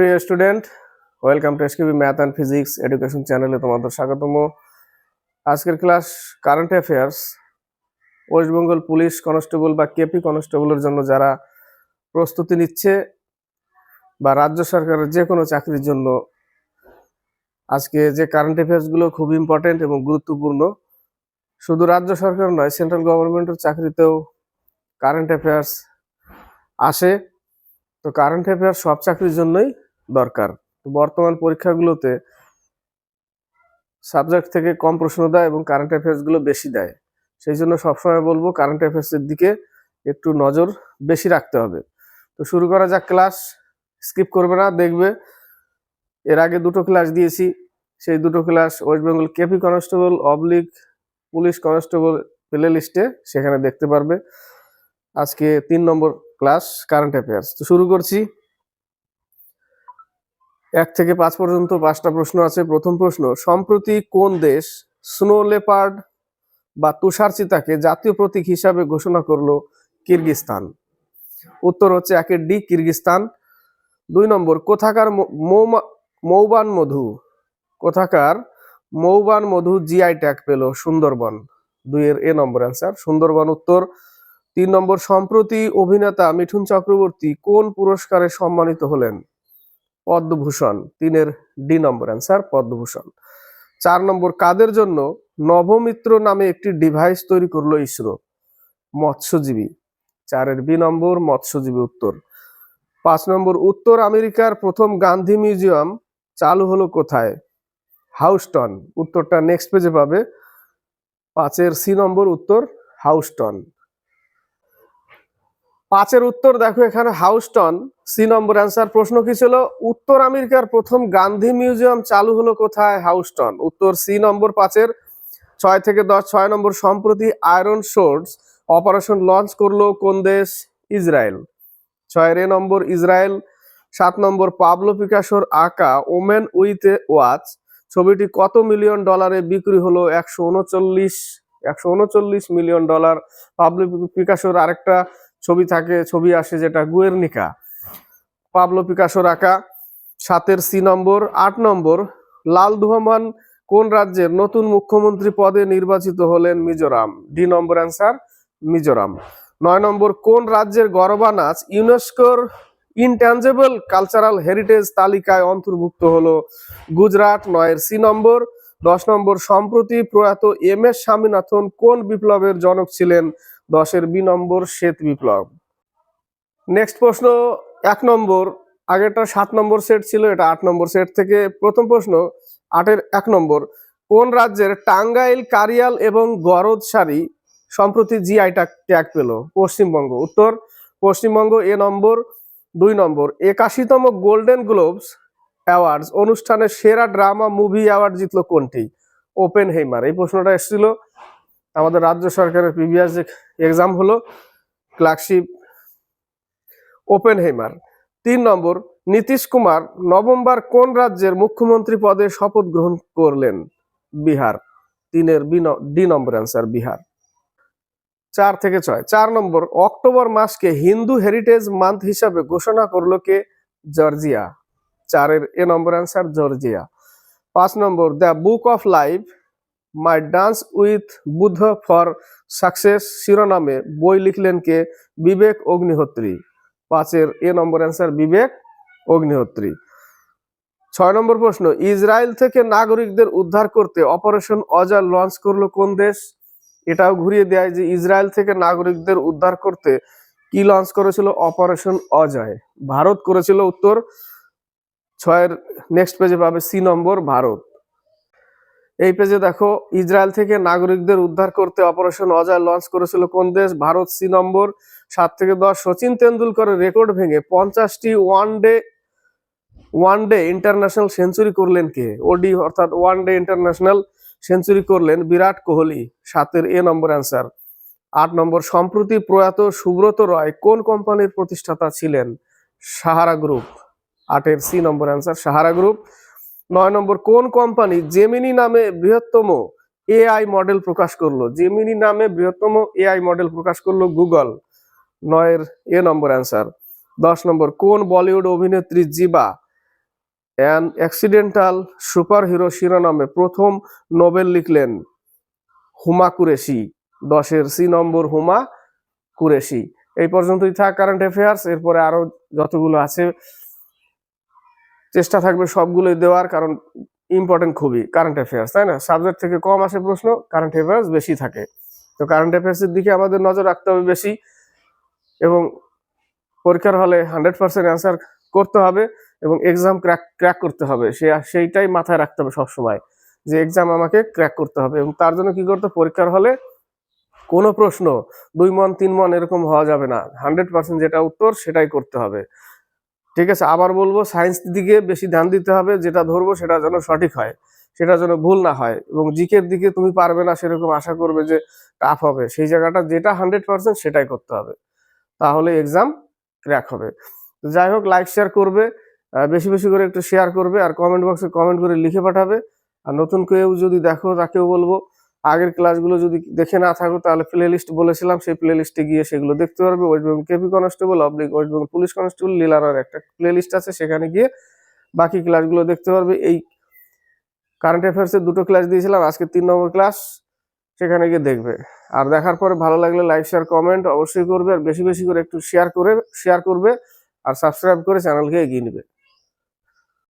প্রিয় student, welcome to SKB math and physics education চ্যানেলে তোমাদের স্বাগতম। আজকের class current affairs, West Bengal police constable বা কেপি কনস্টেবলের জন্য যারা প্রস্তুতি নিচ্ছে বা রাজ্য সরকারের যে কোনো চাকরির জন্য, আজকে যে কারেন্ট অ্যাফেয়ার্সগুলো খুব ইম্পর্টেন্ট এবং গুরুত্বপূর্ণ, শুধু রাজ্য সরকার নয়, সেন্ট্রাল গভর্নমেন্টের চাকরিতেও কারেন্ট অ্যাফেয়ার্স আসে। তো কারেন্ট অ্যাফেয়ার্স সব চাকরির জন্যই দরকার। তো বর্তমান পরীক্ষাগুলোতে সাবজেক্ট থেকে কম প্রশ্ন দেয় এবং কারেন্ট অ্যাফেয়ার্সগুলো বেশি দেয়। সেই জন্য সবসময় বলব কারেন্ট অ্যাফেয়ার্সের দিকে একটু নজর বেশি রাখতে হবে। তো শুরু করা যাক ক্লাস স্কিপ করবে না, দেখবে এর আগে দুটো ক্লাস দিয়েছি। সেই দুটো class West Bengal KP constable oblique police constable play লিস্টে সেখানে দেখতে পারবে। আজকে তিন নম্বর ক্লাস কারেন্ট অ্যাফেয়ার্স তো শুরু করছি। এক থেকে পাঁচ পর্যন্ত পাঁচটা প্রশ্ন আছে। প্রথম প্রশ্ন, সম্প্রতি কোন দেশ স্নো লেপার্ড বা তুষার চিতাকে জাতীয় প্রতীক হিসাবে ঘোষণা করল কিরগিস্তান? উত্তর হচ্ছে একের ডি, কিরগিস্তান। দুই নম্বর, কোথাকার মৌবান মধু? কোথাকার মৌবান মধু জিআই ট্যাগ পেল সুন্দরবন? দুইয়ের এ নম্বর অ্যান্সার, সুন্দরবন উত্তর। তিন নম্বর, সম্প্রতি অভিনেতা মিঠুন চক্রবর্তী কোন পুরস্কারে সম্মানিত হলেন? পদ্মভূষণ, তিনের ডি নম্বর অ্যান্সার পদ্মভূষণ। চার নম্বর, কাদের জন্য নবমিত্র নামে একটি ডিভাইস তৈরি করল ইসরো? মৎস্যজীবী। চারের বি নম্বর, মৎস্যজীবী উত্তর। পাঁচ নম্বর, উত্তর আমেরিকার প্রথম গান্ধী মিউজিয়াম চালু হলো কোথায়? হাউস্টন। উত্তরটা নেক্সট পেজে পাবে। পাঁচের সি নম্বর, উত্তর হাউস্টন। পাঁচের উত্তর দেখো এখানে, হাউস্টন সি নম্বর অ্যান্সার প্রশ্ন কি ছিল? উত্তর আমেরিকার প্রথম গান্ধী মিউজিয়াম চালু হলো কোথায়? হাউস্টন। উত্তর সি নম্বর পাঁচের ছয় থেকে দশ, ছয় নম্বর সম্প্রতি আয়রন শোর্টস অপারেশন লঞ্চ করল কোন দেশ? ইসরায়েল। ছয়ের এ নম্বর ইসরায়েল, সাত নম্বর পাবলো পিকাসোর আঁকা ওমেন উইথ এ ওয়াচ। ছবিটি কত মিলিয়ন ডলারে বিক্রি হলো? একশো উনচল্লিশ একশো উনচল্লিশ মিলিয়ন ডলার। পাবলো পিকাসোর আরেকটা ছবি থাকে, ছবি আসে যেটা গুয়েরনিকা। পাবলো পিকাসোর আঁকা সাতের সি নম্বর, আট নম্বর, লাল দুহমান কোন রাজ্যের নতুন মুখ্যমন্ত্রী পদে নির্বাচিত হলেন মিজোরাম? ডি নম্বর অ্যান্সার মিজোরাম। নয় নম্বর, কোন রাজ্যের গরবা নাচ ইউনেস্কোর ইনট্যাঞ্জেবল কালচারাল হেরিটেজ তালিকায় অন্তর্ভুক্ত হলো? গুজরাট, নয়ের সি নম্বর। দশ নম্বর, সম্প্রতি প্রয়াত এম এস স্বামীনাথন কোন বিপ্লবের জনক ছিলেন? দশের বি নম্বর, শ্বেত বিপ্লব। নেক্সট প্রশ্ন এক নম্বর, আগেরটা সাত নম্বর সেট ছিল, এটা আট নম্বর সেট থেকে প্রথম প্রশ্ন, আটের এক নম্বর, কোন রাজ্যের টাঙ্গাইল, কারিয়াল এবং গরদসারি সম্প্রতি জিআই ট্যাগ পেল? পশ্চিমবঙ্গ। উত্তর, পশ্চিমবঙ্গ এ নম্বর, দুই নম্বর, একাশিতম গোল্ডেন গ্লোবস অ্যাওয়ার্ডস অনুষ্ঠানে সেরা ড্রামা, মুভি অ্যাওয়ার্ড জিতলো কোনটি? ওপেন হেইমার এই প্রশ্নটা এসেছিল। আমাদের রাজ্য সরকারের প্রিভিয়াস যে এক্সাম হলো, ক্লার্কশিপ ওপেন হেইমার তিন নম্বর, নীতিশ কুমার নভেম্বর কোন রাজ্যের মুখ্যমন্ত্রী পদে শপথ গ্রহণ করলেন? বিহার। তিনের ডি নম্বর অ্যান্সার বিহার। চার থেকে ছয়। চার নম্বর, অক্টোবর মাসকে হিন্দু হেরিটেজ মান্থ হিসাবে ঘোষণা করল কে? জর্জিয়া। চারের এ নম্বর অ্যান্সার জর্জিয়া। পাঁচ নম্বর, the book of life, my dance with Buddha for success শিরোনামে বই লিখলেন কে? বিবেক অগ্নিহোত্রী। পাঁচের এ নম্বর অ্যান্সার বিবেক অগ্নিহোত্রী। ছয় নম্বর প্রশ্ন, ইসরায়েল থেকে নাগরিকদের উদ্ধার করতে অপারেশন অজয় লঞ্চ করল কোন দেশ? এটাও ঘুরিয়ে দেয় যে ইসরায়েল থেকে নাগরিকদের উদ্ধার করতে কি লঞ্চ করেছিল অপারেশন অজয়? ভারত করেছিল উত্তর। ছয়ের নেক্সট পেজে পাবে সি নম্বর ভারত। এই পেজে দেখো, ইসরায়েল থেকে নাগরিকদের উদ্ধার করতে অপারেশন অজয় লঞ্চ করেছিল কোন দেশ? ভারত, সি নম্বর, সাত থেকে দশ। সচিন তেন্ডুলকরের রেকর্ড ভেঙে পঞ্চাশটি one day one day international century করলেন কে? ওডি অর্থাৎ ওয়ান ডে ইন্টারন্যাশনাল সেঞ্চুরি করলেন বিরাট কোহলি। সাতের এ নম্বর অ্যান্সার আট নম্বর, সম্প্রতি প্রয়াত সুব্রত রয় কোন কোম্পানির প্রতিষ্ঠাতা ছিলেন? সাহারা গ্রুপ আটের সি নম্বর অ্যান্সার সাহারা গ্রুপ নয় নম্বর, কোন কোম্পানি জেমিনি নামে বৃহত্তম এআই মডেল প্রকাশ করল? জেমিনি নামে বৃহত্তম এআই মডেল প্রকাশ করল গুগল নয়ের এ নম্বর অ্যান্সার দশ নম্বর, কোন বলিউড অভিনেত্রী জিবা? অ্যান অ্যাক্সিডেন্টাল সুপার হিরো শিরোনামে প্রথম নোবেল লিখলেন হুমা কুরেশি। দশের সি নম্বর, হুমা কুরেশি। এই পর্যন্তই থাক কারেন্ট অ্যাফেয়ার্স এরপরে আরও যতগুলো আছে চেষ্টা থাকবে সবগুলোই দেওয়ার, কারণ ইম্পর্টেন্ট খুবই কারেন্ট অ্যাফেয়ার্স তাই না? সাবজেক্ট থেকে কম আসে প্রশ্ন কারেন্ট অ্যাফেয়ার্স বেশি থাকে। তো কারেন্ট অ্যাফেয়ার্সের দিকে আমাদের নজর রাখতে হবে বেশি এবং পরীক্ষার হলে হান্ড্রেড পার্সেন্ট অ্যান্সার করতে হবে এবং এক্সাম ক্র্যাক ক্র্যাক করতে হবে। সে, সেইটাই মাথায় রাখতে হবে সবসময় যে এক্সাম আমাকে ক্র্যাক করতে হবে এবং তার জন্য কি করতে? পরীক্ষার হলে কোনো প্রশ্ন দুই মন, তিন মন এরকম হওয়া যাবে না। হান্ড্রেড পার্সেন্ট যেটা উত্তর সেটাই করতে হবে। ঠিক আছে, আবার বলব সায়েন্স দিকে বেশি ধ্যান দিতে হবে, যেটা ধরবো সেটা যেন সঠিক হয়, সেটা যেন ভুল না হয় এবং জিকের দিকে তুমি পারবে না সেরকম আশা করবে যে টাফ হবে, সেই জায়গাটা যেটা হান্ড্রেড পার্সেন্ট সেটাই করতে হবে, তাহলে এক্সাম ক্র্যাক হবে। যাই হোক লাইক শেয়ার করবে বেশি বেশি করে একটু শেয়ার করবে আর কমেন্ট বক্সে কমেন্ট করে লিখে পাঠাবে, আর নতুন কেউ যদি দেখো তাকেও বলব আগের ক্লাসগুলো যদি দেখে না থাকো, তাহলে প্লে লিস্ট বলেছিলাম, সেই প্লে লিস্টে গিয়ে সেগুলো দেখতে পারবে। West Bengal KP constable oblique West Bengal police constable লীলারার একটা প্লে লিস্ট আছে, সেখানে গিয়ে বাকি ক্লাসগুলো দেখতে পারবে। এই কারেন্ট অ্যাফেয়ার্সের দুটো ক্লাস দিয়েছিলাম, আজকে তিন নম্বর ক্লাস সেখানে গিয়ে দেখবে। আর দেখার পরে ভালো লাগলে লাইক শেয়ার কমেন্ট অবশ্যই করবে, আর বেশি বেশি করে একটু শেয়ার করে শেয়ার করবে, আর সাবস্ক্রাইব করে চ্যানেলকে এগিয়ে নেবে।